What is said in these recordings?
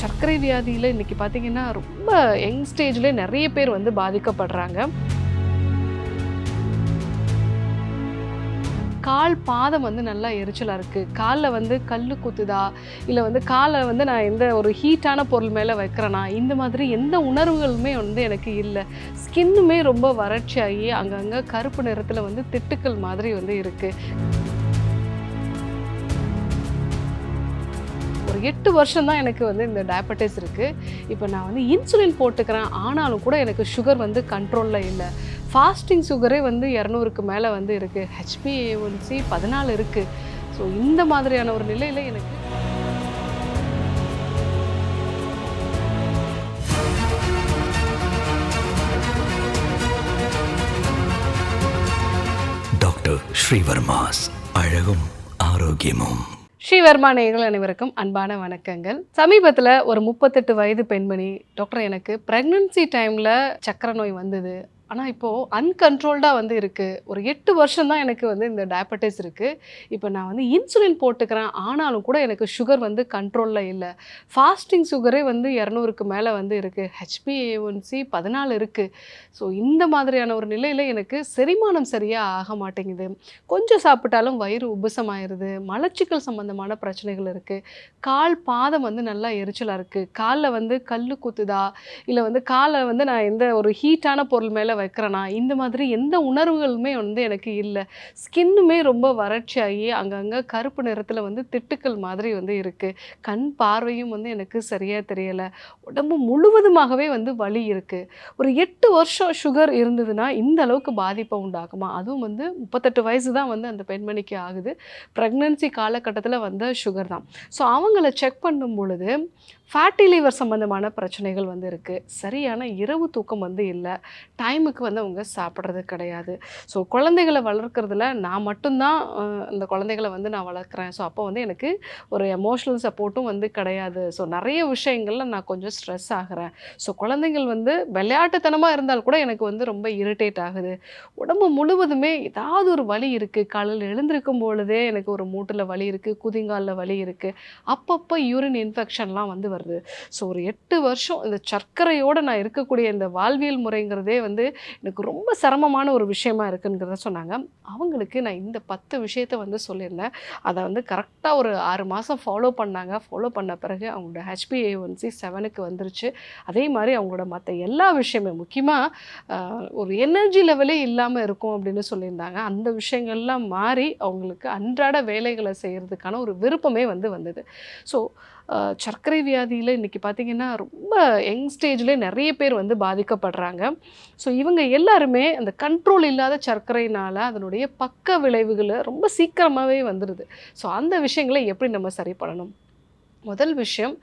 சர்க்கரை வியாதியில் இன்றைக்கி பார்த்தீங்கன்னா ரொம்ப யங் ஸ்டேஜ்லேயே நிறைய பேர் வந்து பாதிக்கப்படுறாங்க. கால் பாதம் வந்து நல்லா எரிச்சலாக இருக்குது காலில் வந்து கல் குத்துதா? இல்லை வந்து காலை வந்து நான் எந்த ஒரு ஹீட்டான பொருள் மேலே வைக்கிறேனா? இந்த மாதிரி எந்த உணர்வுகளுமே வந்து எனக்கு இல்லை. ஸ்கின்னுமே ரொம்ப வறட்சியாகி அங்கங்கே கருப்பு நிறத்தில் வந்து திட்டுக்கள் மாதிரி வந்து இருக்குது ஒரு எட்டு வருஷம் தான் எனக்கு வந்து இந்த டயபட்டிஸ் இருக்குது இப்போ நான் வந்து இன்சுலின் போட்டுக்கிறேன். ஆனாலும் கூட எனக்கு சுகர் வந்து கண்ட்ரோலில் இல்லை. ஃபாஸ்டிங் சுகரே வந்து இரநூறுக்கு மேலே வந்து இருக்குது ஹெச்பிஏஒன்சி பதினாலு இருக்குது ஸோ இந்த மாதிரியான ஒரு நிலையில் எனக்கு டாக்டர் ஸ்ரீவர்மாஸ். அழகும் ஆரோக்கியமும். ஸ்ரீவர்மா நேயர்கள் அனைவருக்கும் அன்பான வணக்கங்கள். சமீபத்தில் ஒரு முப்பத்தெட்டு வயது பெண்மணி டாக்டர் எனக்கு ப்ரெக்னன்சி டைமில் சக்கரை நோய் வந்தது. ஆனால் இப்போது அன்கண்ட்ரோல்டாக வந்து இருக்குது ஒரு எட்டு வருஷம் தான் எனக்கு வந்து இந்த டயபட்டிஸ் இருக்குது இப்போ நான் வந்து இன்சுலின் போட்டுக்கிறேன். ஆனாலும் கூட எனக்கு சுகர் வந்து கண்ட்ரோலில் இல்லை. ஃபாஸ்டிங் சுகரே வந்து இரநூறுக்கு மேலே வந்து இருக்குது ஹெச்பிஏஒன்சி பதினாலு இருக்குது ஸோ இந்த மாதிரியான ஒரு நிலையில் எனக்கு செரிமானம் சரியாக ஆக மாட்டேங்குது. கொஞ்சம் சாப்பிட்டாலும் வயிறு உபசமாயிருது. மலச்சிக்கல் சம்மந்தமான பிரச்சனைகள் இருக்குது கால் பாதம் வந்து நல்லா எரிச்சலாக இருக்குது காலில் வந்து கல் குத்துதா? இல்லை வந்து காலை வந்து நான் எந்த ஒரு ஹீட்டான பொருள் மேலே வைக்கிறேனா? இந்த மாதிரி எந்த உணர்வுகளுமே வந்து எனக்கு இல்லை. ஸ்கின்னுமே ரொம்ப வறட்சியாகி அங்கங்கே கருப்பு நிறத்தில் வந்து திட்டுக்கள் மாதிரி வந்து இருக்குது கண் பார்வையும் வந்து எனக்கு சரியாக தெரியலை. உடம்பு முழுவதுமாகவே வந்து வலி இருக்குது ஒரு எட்டு வருஷம் சுகர் இருந்ததுன்னா இந்த அளவுக்கு பாதிப்பை உண்டாக்குமா? அதுவும் வந்து முப்பத்தெட்டு வயசு தான் வந்து அந்த பெண்மணிக்கு ஆகுது. ப்ரெக்னன்சி காலகட்டத்தில் வந்த சுகர் தான். ஸோ அவங்கள செக் பண்ணும் பொழுது ஃபேட்டி லிவர் சம்மந்தமான பிரச்சனைகள் வந்து இருக்குது சரியான இரவு தூக்கம் வந்து இல்லை. டைமுக்கு வந்து அவங்க சாப்பிட்றது கிடையாது. ஸோ குழந்தைகளை வளர்க்குறதுல நான் மட்டும்தான் இந்த குழந்தைகளை வந்து நான் வளர்க்குறேன். ஸோ அப்போ வந்து எனக்கு ஒரு எமோஷ்னல் சப்போர்ட்டும் வந்து கிடையாது. ஸோ நிறைய விஷயங்கள்ல நான் கொஞ்சம் ஸ்ட்ரெஸ் ஆகிறேன். ஸோ குழந்தைகள் வந்து விளையாட்டுத்தனமாக இருந்தால் கூட எனக்கு வந்து ரொம்ப இரிட்டேட் ஆகுது. உடம்பு முழுவதுமே ஏதாவது ஒரு வலி இருக்குது காலையில் எழுந்திருக்கும் பொழுதே எனக்கு ஒரு மூட்டில் வலி இருக்குது குதிங்காலில் வலி இருக்குது அப்பப்போ யூரின் இன்ஃபெக்ஷன்லாம் வந்து வருது ஸோ ஒரு எட்டு வருஷம் இந்த சர்க்கரையோடு நான் இருக்கக்கூடிய இந்த வாழ்வியல் முறைங்கிறதே வந்து எனக்கு ரொம்ப சிரமமான ஒரு விஷயமா இருக்குங்கிறத சொன்னாங்க. அவங்களுக்கு நான் இந்த பத்து விஷயத்த வந்து சொல்லியிருந்தேன். அதை வந்து கரெக்டாக ஒரு ஆறு மாதம் ஃபாலோ பண்ணாங்க. ஃபாலோ பண்ண பிறகு அவங்களோட ஹெச்பிஏ ஒன்சி செவனுக்கு வந்துருச்சு. அதே மாதிரி அவங்களோட மற்ற எல்லா விஷயமே முக்கியமாக ஒரு எனர்ஜி லெவலே இல்லாமல் இருக்கும் அப்படின்னு சொல்லியிருந்தாங்க. அந்த விஷயங்கள்லாம் மாறி அவங்களுக்கு அன்றாட வேலைகளை செய்கிறதுக்கான ஒரு விருப்பமே வந்து வந்தது. ஸோ சர்க்கரை வியாதியில் இன்றைக்கி பார்த்தீங்கன்னா ரொம்ப யங் ஸ்டேஜ்லேயே நிறைய பேர் வந்து பாதிக்கப்படுறாங்க. ஸோ இவங்க எல்லாருமே அந்த கண்ட்ரோல் இல்லாத சர்க்கரையினால் அதனுடைய பக்க விளைவுகளை ரொம்ப சீக்கிரமாகவே வந்துடுது ஸோ அந்த விஷயங்களை எப்படி நம்ம சரி பண்ணணும்? முதல் விஷயம்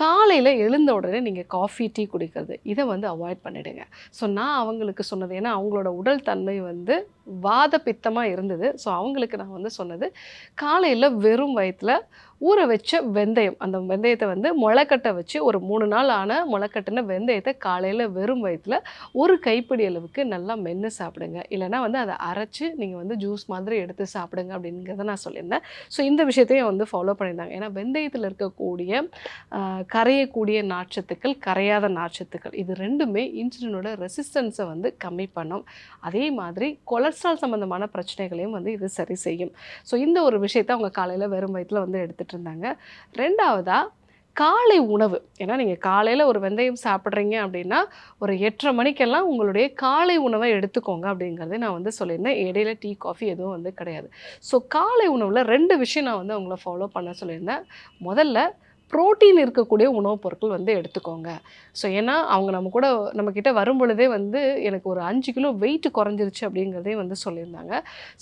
காலையில் எழுந்த உடனே நீங்கள் காஃபி டீ குடிக்கிறது. இதை வந்து அவாய்ட் பண்ணிவிடுங்க ஸோ நான் அவங்களுக்கு சொன்னது ஏன்னா அவங்களோட உடல் தன்மை வந்து வாத பித்தமாக இருந்தது. ஸோ அவங்களுக்கு நான் வந்து சொன்னது காலையில் வெறும் வயிற்றில் ஊற வச்ச வெந்தயம். அந்த வெந்தயத்தை வந்து முளைக்கட்டை வச்சு ஒரு மூணு நாள் ஆன முளைக்கட்டின வெந்தயத்தை காலையில் வெறும் வயிற்றில் ஒரு கைப்பிடி அளவுக்கு நல்லா மென்று சாப்பிடுங்க. இல்லைன்னா வந்து அதை அரைச்சி நீங்கள் வந்து ஜூஸ் மாதிரி எடுத்து சாப்பிடுங்க அப்படிங்கிறத நான் சொல்லியிருந்தேன். ஸோ இந்த விஷயத்தையும் வந்து ஃபாலோ பண்ணியிருந்தாங்க. ஏன்னா வெந்தயத்தில் இருக்கக்கூடிய கரையக்கூடிய நார்ச்சத்துக்கள் கரையாத நார்ச்சத்துக்கள் இது ரெண்டுமே இன்சுலினோட ரெசிஸ்டன்ஸை வந்து கம்மி பண்ணும். அதே மாதிரி கொலஸ்ட்ரால் சம்மந்தமான பிரச்சனைகளையும் வந்து இது சரி செய்யும். ஸோ இந்த ஒரு விஷயத்தை அவங்க காலையில் வெறும் வயிற்றில் வந்து எடுத்துகிட்டு இருந்தாங்க ரெண்டாவதாக காலை உணவு. ஏன்னா நீங்கள் காலையில் ஒரு வெந்தயம் சாப்பிட்றீங்க அப்படின்னா ஒரு எட்டரை மணிக்கெல்லாம் உங்களுடைய காலை உணவை எடுத்துக்கோங்க அப்படிங்கிறது நான் வந்து சொல்லியிருந்தேன். இடையில டீ காஃபி எதுவும் வந்து கிடையாது. ஸோ காலை உணவில் ரெண்டு விஷயம் நான் வந்து அவங்கள ஃபாலோ பண்ண சொல்லியிருந்தேன். முதல்ல புரோட்டீன் இருக்கக்கூடிய உணவுப் பொருட்கள் வந்து எடுத்துக்கோங்க. ஸோ ஏன்னா அவங்க நம்ம கூட நம்மக்கிட்ட வரும்பொழுதே வந்து எனக்கு ஒரு அஞ்சு கிலோ வெயிட் குறைஞ்சிருச்சு அப்படிங்கிறதே வந்து சொல்லியிருந்தாங்க.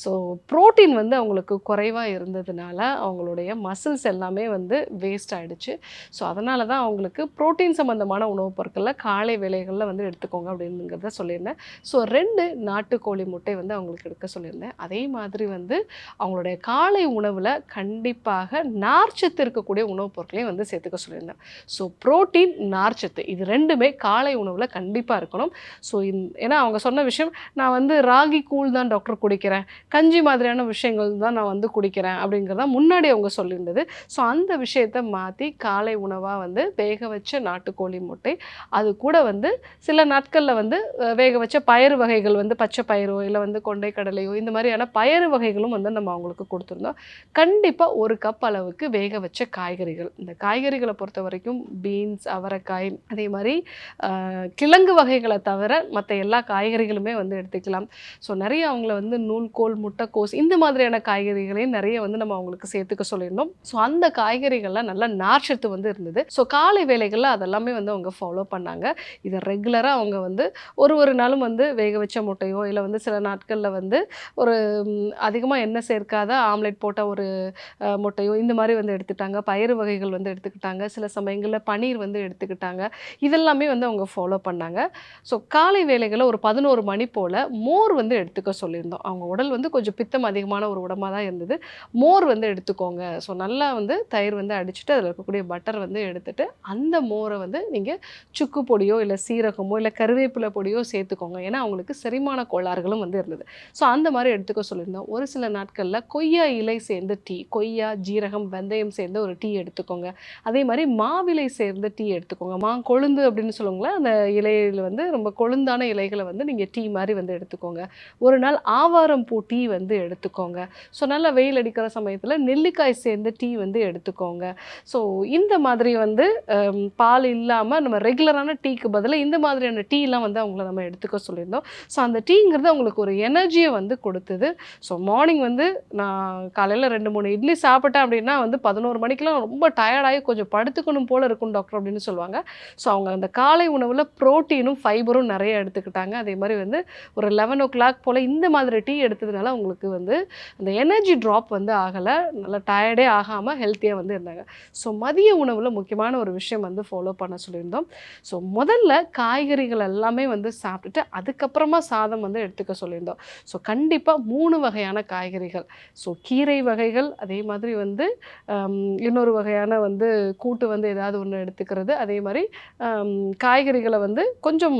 ஸோ ப்ரோட்டீன் வந்து அவங்களுக்கு குறைவாக இருந்ததுனால அவங்களுடைய மசில்ஸ் எல்லாமே வந்து வேஸ்ட் ஆகிடுச்சு ஸோ அதனால தான் அவங்களுக்கு புரோட்டீன் சம்மந்தமான உணவுப் பொருட்களில் காலை வேலைகளில் வந்து எடுத்துக்கோங்க அப்படிங்கிறத சொல்லியிருந்தேன். ஸோ ரெண்டு நாட்டுக்கோழி முட்டை வந்து அவங்களுக்கு எடுக்க சொல்லியிருந்தேன். அதே மாதிரி வந்து அவங்களுடைய காலை உணவில் கண்டிப்பாக நார்ச்சத்து இருக்கக்கூடிய உணவுப் பொருட்களையும் வந்து வந்து சேர்த்துக்க சொல்லியிருந்தேன். ஸோ புரோட்டீன் நார்ச்சத்து இது ரெண்டுமே காலை உணவில் கண்டிப்பாக இருக்கணும். ஸோ இந் ஏன்னா அவங்க சொன்ன விஷயம் நான் வந்து ராகி கூழ் தான் டாக்டர் குடிக்கிறேன். கஞ்சி மாதிரியான விஷயங்கள் தான் நான் வந்து குடிக்கிறேன் அப்படிங்கிறத முன்னாடி அவங்க சொல்லியிருந்தது. ஸோ அந்த விஷயத்தை மாற்றி காலை உணவாக வந்து வேக வச்ச நாட்டுக்கோழி முட்டை அது கூட வந்து சில நாட்களில் வந்து வேக வச்ச பயறு வகைகள் வந்து பச்சை பயிரோ இல்லை வந்து கொண்டை கடலையோ இந்த மாதிரியான பயறு வகைகளும் வந்து நம்ம அவங்களுக்கு கொடுத்துருந்தோம். கண்டிப்பாக ஒரு கப் அளவுக்கு வேக வச்ச காய்கறிகள் இந்த காய்கறிகளை பொறுத்த வரைக்கும் பீன்ஸ் அவரைக்காய் அதே மாதிரி கிழங்கு வகைகளை தவிர மற்ற எல்லா காய்கறிகளுமே வந்து எடுத்துக்கலாம். ஸோ நிறைய அவங்கள வந்து நூல்கோல் முட்டைக்கோஸ் இந்த மாதிரியான காய்கறிகளையும் நிறைய வந்து நம்ம அவங்களுக்கு சேர்த்துக்க சொல்லியிருந்தோம். ஸோ அந்த காய்கறிகள்லாம் நல்ல நார்ச்சத்து வந்து இருந்தது. ஸோ காலை வேலைகளில் அதெல்லாமே வந்து அவங்க ஃபாலோ பண்ணாங்க. இதை ரெகுலராக அவங்க வந்து ஒரு ஒரு நாளும் வந்து வேக வச்ச முட்டையோ இல்லை வந்து சில நாட்களில் வந்து ஒரு அதிகமாக எண்ணெய் சேர்க்காத ஆம்லெட் போட்ட ஒரு முட்டையோ இந்த மாதிரி வந்து எடுத்துட்டாங்க. பயிறு வகைகள் வந்து எடுத்துக்கிட்டாங்க. சில சமயங்களில் பன்னீர் வந்து எடுத்துக்கிட்டாங்க. இதெல்லாமே வந்து அவங்க ஃபாலோ பண்ணாங்க. ஸோ காலை வேலைகளை ஒரு பதினோரு மணி போல் மோர் வந்து எடுத்துக்க சொல்லியிருந்தோம். அவங்க உடல் வந்து கொஞ்சம் பித்தம் அதிகமான ஒரு உடம்பாக தான் இருந்தது. மோர் வந்து எடுத்துக்கோங்க. ஸோ நல்லா வந்து தயிர் வந்து அடிச்சுட்டு அதில் இருக்கக்கூடிய பட்டர் வந்து எடுத்துட்டு அந்த மோரை வந்து நீங்கள் சுக்கு பொடியோ இல்லை சீரகமோ இல்லை கருவேப்பிலை பொடியோ சேர்த்துக்கோங்க. ஏன்னா அவங்களுக்கு செரிமான கோளாறுகளும் வந்து இருந்தது. ஸோ அந்த மாதிரி எடுத்துக்க சொல்லியிருந்தோம். ஒரு சில நாட்களில் கொய்யா இலை சேர்ந்த டீ கொய்யா ஜீரகம் வெந்தயம் சேர்ந்த ஒரு டீ எடுத்துக்கோங்க. அதே மாதிரி மாவிலை சேர்ந்த டீ எடுத்துக்கோங்க. மா கொழுந்து அப்படின்னு சொல்லுவாங்களே அந்த இலையில் வந்து ரொம்ப கொழுந்தான இலைகளை வந்து நீங்கள் டீ மாதிரி வந்து எடுத்துக்கோங்க. ஒரு நாள் ஆவாரம் பூ டீ வந்து எடுத்துக்கோங்க. ஸோ நல்லா வெயில் அடிக்கிற சமயத்தில் நெல்லிக்காய் சேர்ந்த டீ வந்து எடுத்துக்கோங்க. ஸோ இந்த மாதிரி வந்து பால் இல்லாமல் நம்ம ரெகுலரான டீக்கு பதிலாக இந்த மாதிரியான டீலாம் வந்து அவங்கள நம்ம எடுத்துக்க சொல்லியிருந்தோம். ஸோ அந்த டீங்கிறது அவங்களுக்கு ஒரு எனர்ஜியை வந்து கொடுத்தது. ஸோ மார்னிங் வந்து நான் காலையில் ரெண்டு மூணு இட்லி சாப்பிட்டேன் அப்படின்னா வந்து பதினோரு மணிக்கெலாம் ரொம்ப டயர்டாகி கொஞ்சம் படுத்துக்கணும் போல் இருக்கும் டாக்டர் அப்படின்னு சொல்லுவாங்க. ஸோ அவங்க அந்த காலை உணவில் ப்ரோட்டீனும் ஃபைபரும் நிறைய எடுத்துக்கிட்டாங்க. அதே மாதிரி வந்து ஒரு லெவன் ஓ கிளாக் போல் இந்த மாதிரி டீ எடுத்ததுனால அவங்களுக்கு வந்து அந்த எனர்ஜி ட்ராப் வந்து ஆகலை. நல்லா டயர்டே ஆகாமல் ஹெல்த்தியாக வந்து இருந்தாங்க. ஸோ மதிய உணவில் முக்கியமான ஒரு விஷயம் வந்து ஃபாலோ பண்ண சொல்லியிருந்தோம். ஸோ முதல்ல காய்கறிகள் எல்லாமே வந்து சாப்பிட்டுட்டு அதுக்கப்புறமா சாதம் வந்து எடுத்துக்க சொல்லியிருந்தோம். ஸோ கண்டிப்பாக மூணு வகையான காய்கறிகள். ஸோ கீரை வகைகள் அதே மாதிரி வந்து இன்னொரு வகையான வந்து வந்து கூட்டு வந்து ஏதாவது ஒன்று எடுத்துக்கிறது. அதே மாதிரி காய்கறிகளை வந்து கொஞ்சம்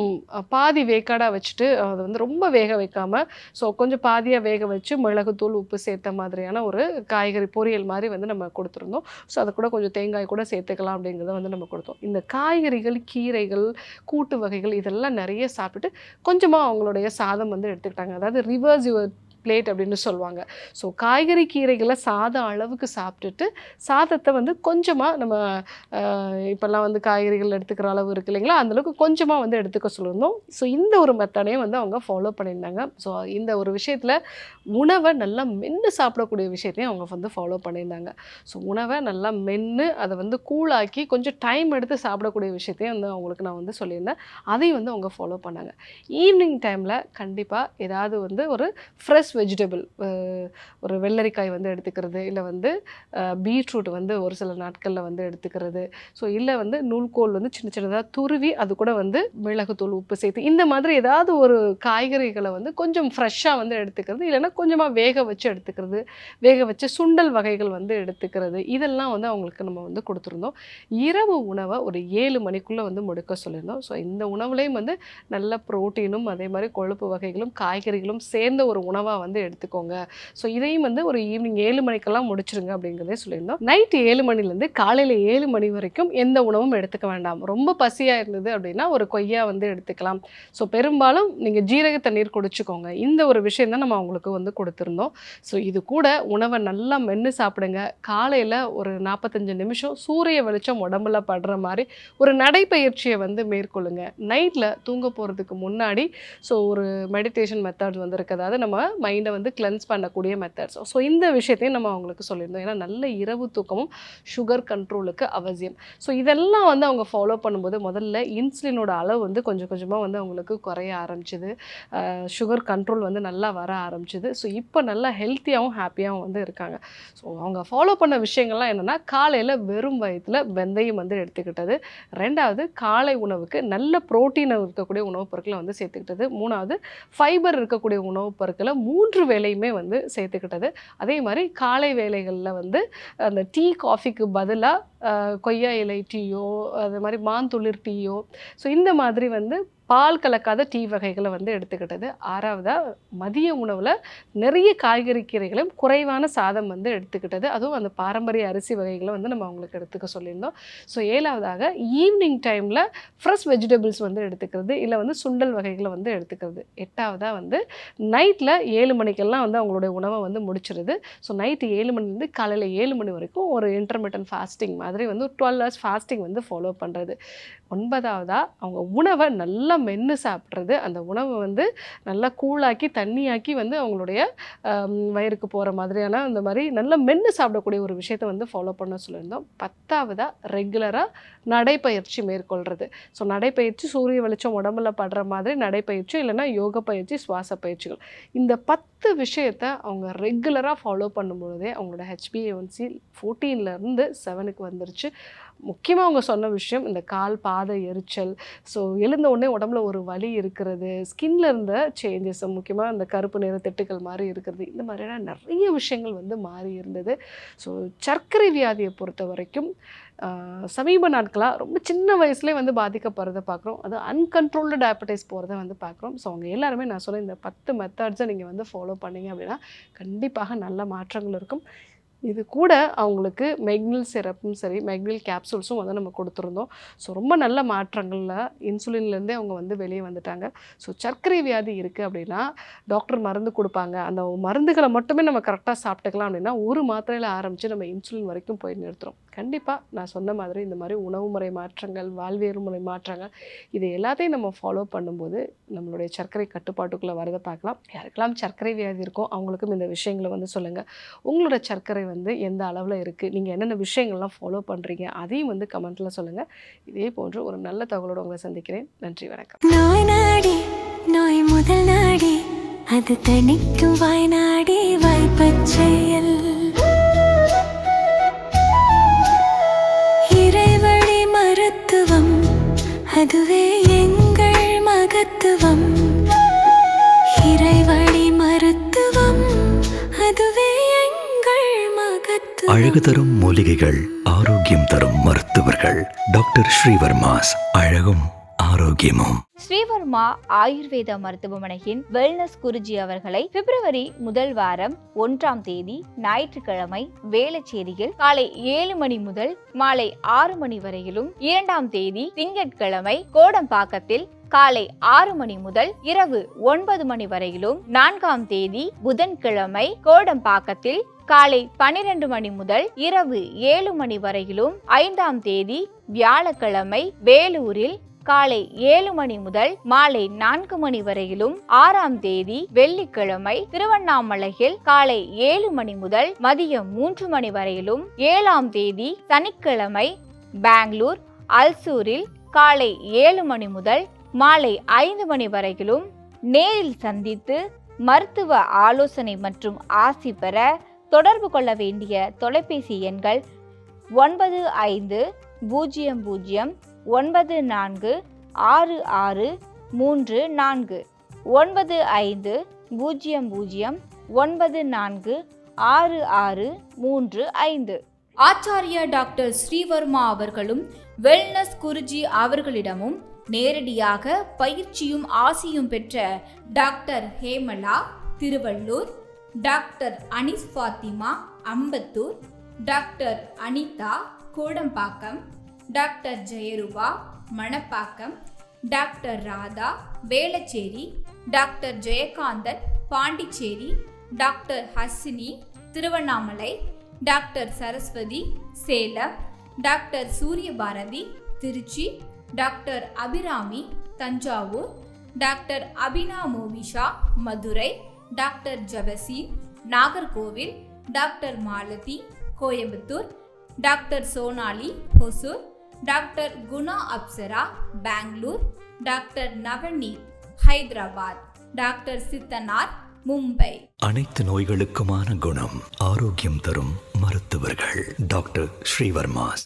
பாதி வேக்காடாக வச்சுட்டு அதை வந்து ரொம்ப வேக வைக்காமல் ஸோ கொஞ்சம் பாதியாக வேக வச்சு மிளகுத்தூள் உப்பு சேர்த்த மாதிரியான ஒரு காய்கறி பொரியல் மாதிரி வந்து நம்ம கொடுத்துருந்தோம். ஸோ அதை கூட கொஞ்சம் தேங்காய் கூட சேர்த்துக்கலாம் அப்படிங்கிறத வந்து நம்ம கொடுத்தோம். இந்த காய்கறிகள் கீரைகள் கூட்டு வகைகள் இதெல்லாம் நிறைய சாப்பிட்டுட்டு கொஞ்சமாக அவங்களுடைய சாதம் வந்து எடுத்துக்கிட்டாங்க. அதாவது ரிவர்ஸ் யுவர் பிளேட் அப்படின்னு சொல்லுவாங்க. ஸோ காய்கறி கீரைகளை சாதம் அளவுக்கு சாப்பிட்டுட்டு சாதத்தை வந்து கொஞ்சமாக நம்ம இப்போல்லாம் வந்து காய்கறிகள் எடுத்துக்கிற அளவு இருக்கு இல்லைங்களா? அந்தளவுக்கு கொஞ்சமாக வந்து எடுத்துக்க சொல்லியிருந்தோம். ஸோ இந்த ஒரு மெத்தடையும் வந்து அவங்க ஃபாலோ பண்ணியிருந்தாங்க. ஸோ இந்த ஒரு விஷயத்தில் உணவை நல்லா மென்று சாப்பிடக்கூடிய விஷயத்தையும் அவங்க வந்து ஃபாலோ பண்ணியிருந்தாங்க. ஸோ உணவை நல்லா மென்று அதை வந்து கூழாக்கி கொஞ்சம் டைம் எடுத்து சாப்பிடக்கூடிய விஷயத்தையும் வந்து அவங்களுக்கு நான் வந்து சொல்லியிருந்தேன். அதையும் வந்து அவங்க ஃபாலோ பண்ணாங்க. ஈவினிங் டைமில் கண்டிப்பாக ஏதாவது வந்து ஒரு ஃப்ரெஷ் வெஜிடபிள் ஒரு வெள்ளரிக்காய் வந்து எடுத்துக்கிறது இல்லை வந்து பீட்ரூட் வந்து ஒரு சில நாட்களில் வந்து எடுத்துக்கிறது. ஸோ இல்லை வந்து நூல்கோல் வந்து சின்ன சின்னதாக துருவி அது கூட வந்து மிளகுத்தூள் உப்பு சேர்த்து இந்த மாதிரி ஏதாவது ஒரு காய்கறிகளை வந்து கொஞ்சம் ஃப்ரெஷ்ஷாக வந்து எடுத்துக்கிறது இல்லைன்னா கொஞ்சமாக வேக வச்சு எடுத்துக்கிறது வேக வச்ச சுண்டல் வகைகள் வந்து எடுத்துக்கிறது இதெல்லாம் வந்து அவங்களுக்கு நம்ம வந்து கொடுத்துருந்தோம். இரவு உணவை ஒரு ஏழு மணிக்குள்ளே வந்து முடுக்க சொல்லியிருந்தோம். ஸோ இந்த உணவுலேயும் வந்து நல்ல ப்ரோட்டீனும் அதே மாதிரி கொழுப்பு வகைகளும் காய்கறிகளும் சேர்ந்த ஒரு உணவாக வந்து எடுத்துக்கோங்க. ஸோ இதையும் வந்து ஒரு ஈவினிங் ஏழு மணிக்கெல்லாம் முடிச்சிருங்க அப்படிங்கிறதே சொல்லியிருந்தோம். நைட்டு ஏழு மணிலேருந்து காலையில் ஏழு மணி வரைக்கும் எந்த உணவும் எடுத்துக்க வேண்டாம். ரொம்ப பசியாக இருந்தது அப்படின்னா ஒரு கொய்யா வந்து எடுத்துக்கலாம். ஸோ பெரும்பாலும் நீங்கள் ஜீரக தண்ணீர் குடிச்சுக்கோங்க. இந்த ஒரு விஷயம் தான் நம்ம அவங்களுக்கு வந்து கொடுத்துருந்தோம். ஸோ இது கூட உணவை நல்லா மென்று சாப்பிடுங்க. காலையில் ஒரு நாற்பத்தஞ்சு நிமிஷம் சூரிய வெளிச்சம் உடம்புல படுற மாதிரி ஒரு நடைப்பயிற்சியை வந்து மேற்கொள்ளுங்க. நைட்டில் தூங்க போகிறதுக்கு முன்னாடி ஸோ ஒரு மெடிடேஷன் மெத்தட் வந்து இருக்குது அதாவது நம்ம மைண்டை வந்து கிளென்ஸ் பண்ணக்கூடிய மெத்தட்ஸ் ஸோ இந்த விஷயத்தையும் நம்ம அவங்களுக்கு சொல்லியிருந்தோம். ஏன்னா நல்ல இரவு தூக்கமும் சுகர் கண்ட்ரோலுக்கு அவசியம். ஸோ இதெல்லாம் வந்து அவங்க ஃபாலோ பண்ணும்போது முதல்ல இன்சுலினோட அளவு வந்து கொஞ்சம் கொஞ்சமாக வந்து அவங்களுக்கு குறைய ஆரம்பிச்சிது. சுகர் கண்ட்ரோல் வந்து நல்லா வர ஆரம்பிச்சிது. ஸோ இப்போ நல்லா ஹெல்த்தியாகவும் ஹாப்பியாகவும் வந்து இருக்காங்க. ஸோ அவங்க ஃபாலோ பண்ண விஷயங்கள்லாம் என்னென்னா காலையில் வெறும் வயத்தில் வெந்தயம் வந்து எடுத்துக்கிட்டது. ரெண்டாவது காலை உணவுக்கு நல்ல புரோட்டீன் இருக்கக்கூடிய உணவுப் பொருட்களை வந்து சேர்த்துக்கிட்டது. மூணாவது ஃபைபர் இருக்கக்கூடிய உணவுப் பொருட்களை மூணு மூன்று வேலையுமே வந்து சேர்த்துக்கிட்டது. அதே மாதிரி காலை வேலைகளில் வந்து அந்த டீ காஃபிக்கு பதிலாக கொய்யா இலை டீயோ அது மாதிரி மாந்துளிர் டீயோ. ஸோ இந்த மாதிரி வந்து பால் கலக்காத டீ வகைகளை வந்து எடுத்துக்கிட்டது. ஆறாவதாக மதிய உணவில் நிறைய காய்கறி கீரைகளும் குறைவான சாதம் வந்து எடுத்துக்கிட்டது. அதுவும் அந்த பாரம்பரிய அரிசி வகைகளை வந்து நம்ம அவங்களுக்கு எடுத்துக்க சொல்லியிருந்தோம். ஸோ ஏழாவதாக ஈவினிங் டைமில் ஃப்ரெஷ் வெஜிடபிள்ஸ் வந்து எடுத்துக்கிறது இல்லை வந்து சுண்டல் வகைகளை வந்து எடுத்துக்கிறது. எட்டாவதாக வந்து நைட்டில் ஏழு மணிக்கெல்லாம் வந்து அவங்களுடைய உணவை வந்து முடிச்சிருது. ஸோ நைட்டு ஏழு மணிலேருந்து காலையில் ஏழு மணி வரைக்கும் ஒரு இன்டர்மீடியன் ஃபாஸ்டிங் மாதிரி வந்து டுவெல் ஹவர்ஸ் ஃபாஸ்டிங் வந்து ஃபாலோ பண்ணுறது ஒன்பதாவதாக அவங்க உணவை நல்லா மென்று சாப்பிட்றது. அந்த உணவை வந்து நல்லா கூழாக்கி தண்ணியாக்கி வந்து அவங்களுடைய வயிறுக்கு போகிற மாதிரியான அந்த மாதிரி நல்லா மென்று சாப்பிடக்கூடிய ஒரு விஷயத்தை வந்து ஃபாலோ பண்ண சொல்லியிருந்தோம். பத்தாவதாக ரெகுலராக நடைப்பயிற்சி மேற்கொள்கிறது ஸோ நடைப்பயிற்சி சூரிய வெளிச்சம் உடம்புல படுற மாதிரி நடைப்பயிற்சி இல்லைனா யோக பயிற்சி சுவாச பயிற்சிகள். இந்த பத்து விஷயத்தை அவங்க ரெகுலராக ஃபாலோ பண்ணும்பொழுதே அவங்களோட ஹெச்பிஏஒன்சி ஃபோர்டீன்லேருந்து செவனுக்கு வந்துருச்சு. முக்கியமாக அவங்க சொன்ன விஷயம் இந்த கால் பாத எரிச்சல். ஸோ எழுந்த உடனே உடம்புல ஒரு வலி இருக்கிறது. ஸ்கின்ல இருந்த சேஞ்சஸ் முக்கியமாக இந்த கருப்பு நிற திட்டுக்கள் மாதிரி இருக்கிறது. இந்த மாதிரியான நிறைய விஷயங்கள் வந்து மாறி இருந்தது. ஸோ சர்க்கரை வியாதியை பொறுத்த வரைக்கும் சமீப நாட்களாக ரொம்ப சின்ன வயசுலேயே வந்து பாதிக்கப்படுறத பார்க்குறோம். அது அன்கண்ட்ரோல்டு டயபெட்டிஸ் போகிறத வந்து பார்க்குறோம். ஸோ அவங்க எல்லாருமே நான் சொன்ன இந்த பத்து மெத்தட்ஸை நீங்கள் வந்து ஃபாலோ பண்ணீங்க அப்படின்னா கண்டிப்பாக நல்ல மாற்றங்கள் இருக்கும். இது கூட அவங்களுக்கு மெக்னில் சிரப்பும் சரி மெக்னில் கேப்சூல்ஸும் வந்து நம்ம கொடுத்துருந்தோம். ஸோ ரொம்ப நல்ல மாற்றங்களில் இன்சுலின்லேருந்தே அவங்க வந்து வெளியே வந்துட்டாங்க. ஸோ சர்க்கரை வியாதி இருக்குது அப்படின்னா டாக்டர் மருந்து கொடுப்பாங்க. அந்த மருந்துகளை மட்டுமே நம்ம கரெக்டாக சாப்பிட்டுக்கலாம் அப்படின்னா ஒரு மாத்திரையில் ஆரம்பித்து நம்ம இன்சுலின் வரைக்கும் போய் நிறுத்துறோம். கண்டிப்பாக நான் சொன்ன மாதிரி இந்த மாதிரி உணவு முறை மாற்றங்கள் வாழ்வியல் முறை மாற்றங்கள் இது எல்லாத்தையும் நம்ம ஃபாலோ பண்ணும்போது நம்மளுடைய சர்க்கரை கட்டுப்பாட்டுக்குள்ளே வரதை பார்க்கலாம். யாருக்கெல்லாம் சர்க்கரை வியாதி இருக்கோ அவங்களுக்கும் இந்த விஷயங்களை வந்து சொல்லுங்கள் உங்களோட சர்க்கரை வந்து எந்த அளவில் இருக்குது நீங்கள் என்னென்ன விஷயங்கள்லாம் ஃபாலோ பண்ணுறீங்க அதையும் வந்து கமெண்ட்டில் சொல்லுங்கள் இதே போன்று ஒரு நல்ல தகவலோடு உங்களை சந்திக்கிறேன். நன்றி வணக்கம். நோய் நாடி நோய் முதல் நாடி அது தணிக்கும் வாய்நாடி வாய்ப்பச் செயல். இறைவழி மருத்துவம் அதுவே அழகு தரும் மூலிகைகள் ஆரோக்கியம் தரும் மருத்துவர்கள். டாக்டர் ஸ்ரீவர்மாஸ் அழகும் ஆரோக்கியமும். ஸ்ரீவர்மா ஆயுர்வேத மருத்துவமனையின் வெல்னஸ் குருஜி அவர்களை பிப்ரவரி முதல் வாரம் ஒன்றாம் தேதி ஞாயிற்றுக்கிழமை வேளச்சேரியில் காலை ஏழு மணி முதல் மாலை ஆறு மணி வரையிலும் இரண்டாம் தேதி திங்கட்கிழமை கோடம்பாக்கத்தில் காலை ஆறு மணி முதல் இரவு ஒன்பது மணி வரையிலும் நான்காம் தேதி புதன்கிழமை கோடம்பாக்கத்தில் காலை பனிரெண்டு மணி முதல் இரவு ஏழு மணி வரையிலும் ஐந்தாம் தேதி வியாழக்கிழமை வேலூரில் காலை ஏழு மணி முதல் மாலை நான்கு மணி வரையிலும் ஆறாம் தேதி வெள்ளிக்கிழமை திருவண்ணாமலையில் காலை ஏழு மணி முதல் மதியம் மூன்று மணி வரையிலும் ஏழாம் தேதி சனிக்கிழமை பெங்களூர் அல்சூரில் காலை ஏழு மணி முதல் மாலை ஐந்து மணி வரையிலும் நேரில் சந்தித்து மருத்துவ ஆலோசனை மற்றும் ஆசி பெற தொடர்பு கொள்ள வேண்டிய தொலைபேசி எண்கள் ஒன்பது ஐந்து பூஜ்ஜியம் பூஜ்ஜியம் ஒன்பது நான்கு ஆறு ஆறு மூன்று நான்கு. ஒன்பது ஐந்து பூஜ்ஜியம் பூஜ்ஜியம் ஒன்பது நான்கு ஆறு ஆறு மூன்று ஐந்து. ஆச்சாரியா டாக்டர் ஸ்ரீவர்மா அவர்களும் வெல்னஸ் குருஜி அவர்களிடமும் நேரடியாக பயிற்சியும் ஆசியும் பெற்ற doctor Hemala Tiruvallur doctor Anis Fathima Ambattur. Doctor Anitha Kodambakkam. Doctor Jeyaruba Manapakkam. Doctor Radha Velachery. Doctor Jayakanthan Pondicherry. Doctor Hasini Tiruvannamalai. Doctor Saraswathi Salem. Doctor Suryabharathi Trichy. Doctor Abirami Thanjavur. Doctor Abina Movisha Madurai. Doctor Jabaseen Nagercoil doctor Malathi Coimbatore doctor Sonali Hosur doctor Guna Apsara Bangalore doctor Navani Hyderabad doctor Sithanar Mumbai. அனைத்து நோய்களுக்குமான குணம் ஆரோக்கியம் தரும் மருத்துவர்கள். Doctor Srivarma's.